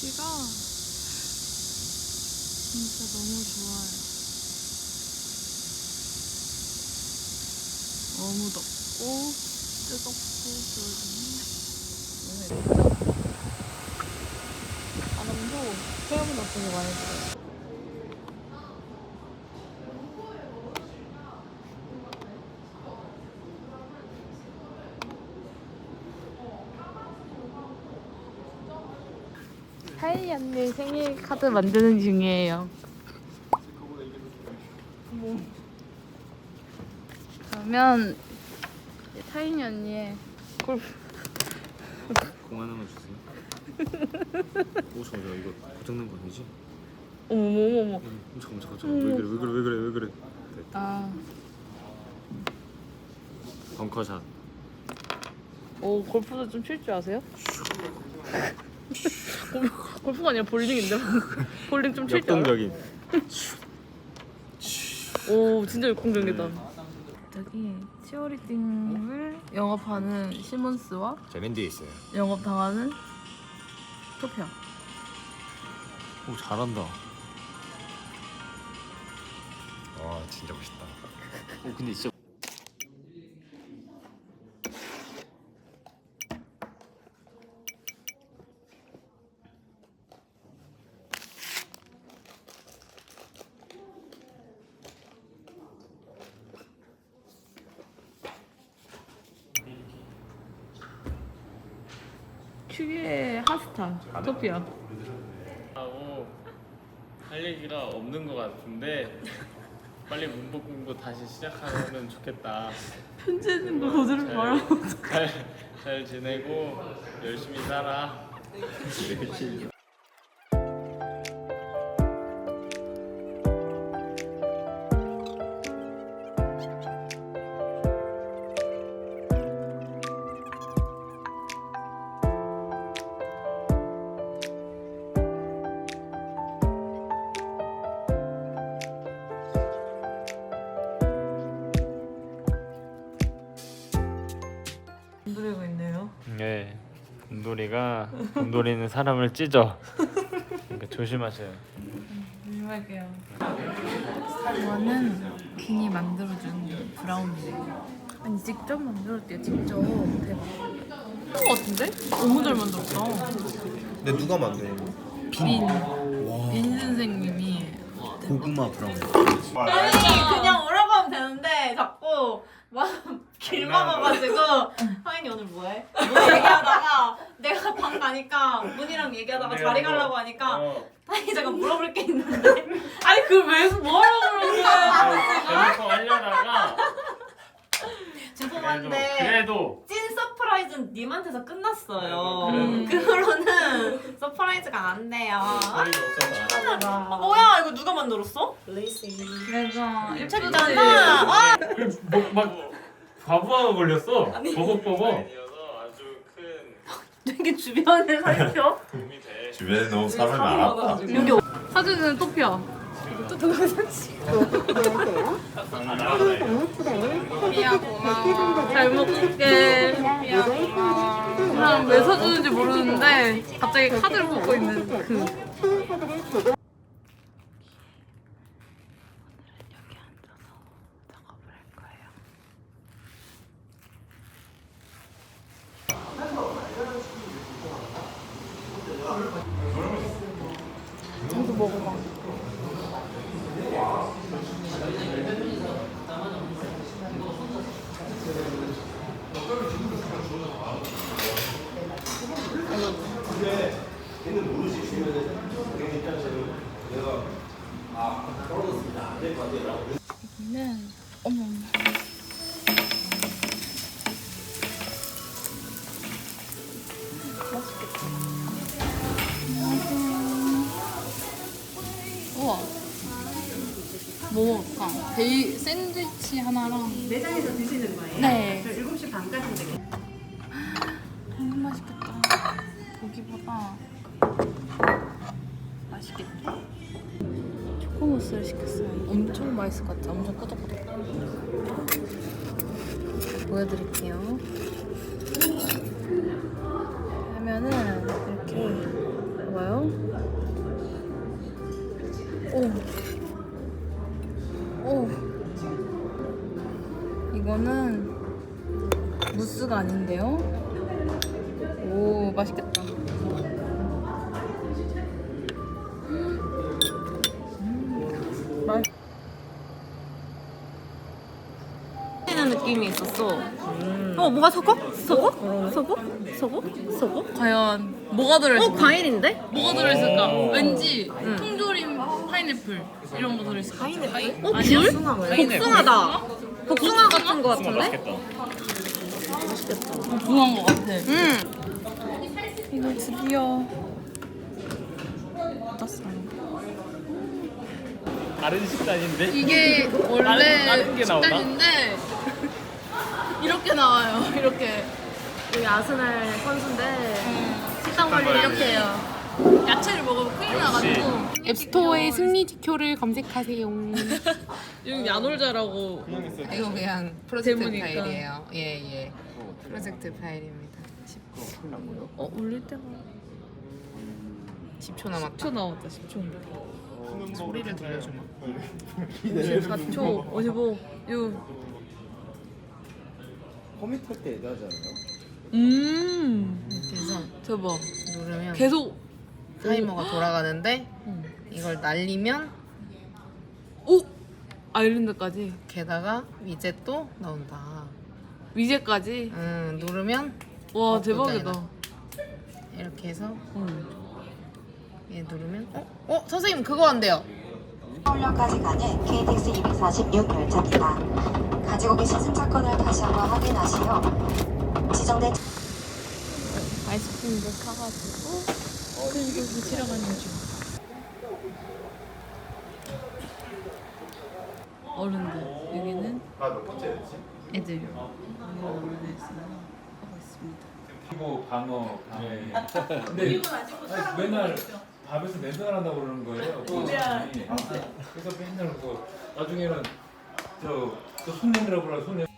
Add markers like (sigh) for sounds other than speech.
날씨가 진짜 너무 좋아요. 너무 덥고 뜨겁고 그러거든요. 바람도 생각보다 되게 많이 불어요. 하이 언니 생일 카드 만드는 중이에요. 그러면 이제 타인이 언니의 골프 공 하나만 주세요. (laughs) 오 잠깐 잠깐 이거 고장난 거 아니지? 어머머머머. 응, 잠깐 잠깐 잠깐 왜 그래 왜 그래 왜 그래 왜 그래? 됐다. 아, 벙커샷. 오 골프도 좀 칠 줄 아세요? (laughs) 골- 골프가 아니라 볼링인데 볼링 좀칠줄 알아? 역동적인. 오 진짜 역동적이다. 여기 치어리딩을 영업하는 시몬스와 제 맨 뒤에 있어요. 영업 당하는 토피아. 오 잘한다. 와 진짜 멋있다. 오 근데 진짜 추기의 핫스타 토피아. 하고 할 얘기가 없는 것 같은데 빨리 문법 공부 다시 시작하면 좋겠다. 편지 있는 거 거절을 잘, 말하고 잘, 잘 지내고 열심히 살아. 네, 곰돌이가 곰돌이는 사람을 찢어. 그러니까 조심하세요. 조심할게요. 이거는 균이 만들어준 브라운이래요. 아니 직접 만들었대요. 직접 대박. 것 같은데? 너무 잘 만들었다. 근데 누가 만든 빈, 빈 선생님이 고구마 브라운? 아니 그냥 오라고 하면 되는데 자꾸 막 길 막아가지고 하인이 오늘 뭐해? (laughs) 뭐 얘기하다가 내가 방 가니까 문이랑 얘기하다가 자리 가려고 하니까 어, 하인이 잠깐 물어볼 게 있는데. (laughs) 아니 그걸 왜 뭐하려고 그러는 거야? 대놓고 하려다가 (laughs) 그래도 죄송한데 그래도 찐 서프라이즈는 님한테서 끝났어요. 그래도, 그 후로는 서프라이즈가 안 돼요. 소리가 없어서 아, 뭐야? 이거 누가 만들었어? 그래서 책잖아! 와막 과부하가 걸렸어. 버벅버벅. 아니어서 아주 큰 되게 주변을 살펴 도움이. 주변에 너무 사람이 많아. 여기 사진은 토피아. 토피아 고마워. 잘 먹을게. 토피아 고마워. 그냥 왜 사주는지 모르는데 갑자기 카드를 뽑고 있는 그. 여기 앉아서 작업을 할 거예요. 이거 먹어봐. 여기는 어머. 뭐 먹을까? 베이 샌드위치 하나랑 매장에서 드시는 거예요? 네. 저 7시 반까지 되겠 너무 맛있겠다. 고기보다 맛있겠다. 초코무스를 시켰어요. 엄청 맛있을 것 같아. 엄청 끄덕끄덕. 보여드릴게요. 하면은 이렇게 봐요. 오. 이거는 무스가 아닌데요? 오 맛있겠다. 음, 느낌이 있었어. 어 뭐가 섞어? 섞어? 섞어? 섞어? 섞어? 과연 뭐가 들어있을까? 어 과일인데? 뭐가 들어있을까? 왠지 통조림 파인애플 이런 거 들어있을 것 같아. 파인? 어 아니야? 귤? 복숭아다. 복숭아 같은 거 같은데? 맛있겠다. 부한 것 같아. 응. 이거 드디어 떴어요. 다른 식단인데? 이게 원래 다른- 다른 게 나오나? 식단인데 이렇게 나와요. (laughs) 이렇게 여기 아스날 선수인데 식단 관리 이렇게 해요. 야채를 먹으면 큰일 나가지고 앱스토어에 승리 지표를 검색하세요. (laughs) 여기 야놀자라고 이거 그냥 프로젝트 제목이니까. 파일이에요. 예, 예. 프로젝트 파일입니다. 19. 어 올릴 때가 10초 남았다. 10초 나왔다 10초. 소리를 들려주마. 54초 55 6 커밋할 때 얘기하지 않아요? 음 그래서 대박 누르면 계속 타이머가 돌아가는데 음. 이걸 날리면 오 아일랜드까지 게다가 위젯도 나온다. 위제까지 음, 누르면 와 어, 대박이다. 이렇게 해서 음. 얘 누르면 어? 어? 선생님 그거 한대요. 서울역까지 가는 KTX 246 열차입니다. 가지고 계신 승차권을 다시 한번 확인하시어 지정된 아이스크림도 사가지고 그리고 붙이러 가는 중. 어른들 여기는 애들 하고 있습니다. 그리고 방어 방어. (laughs) 근데 아니, 맨날 밥에서 맨날 한다고 그러는 거예요. 그래서 맨날 그 나중에는 저 손 내느라고 그래 손 내.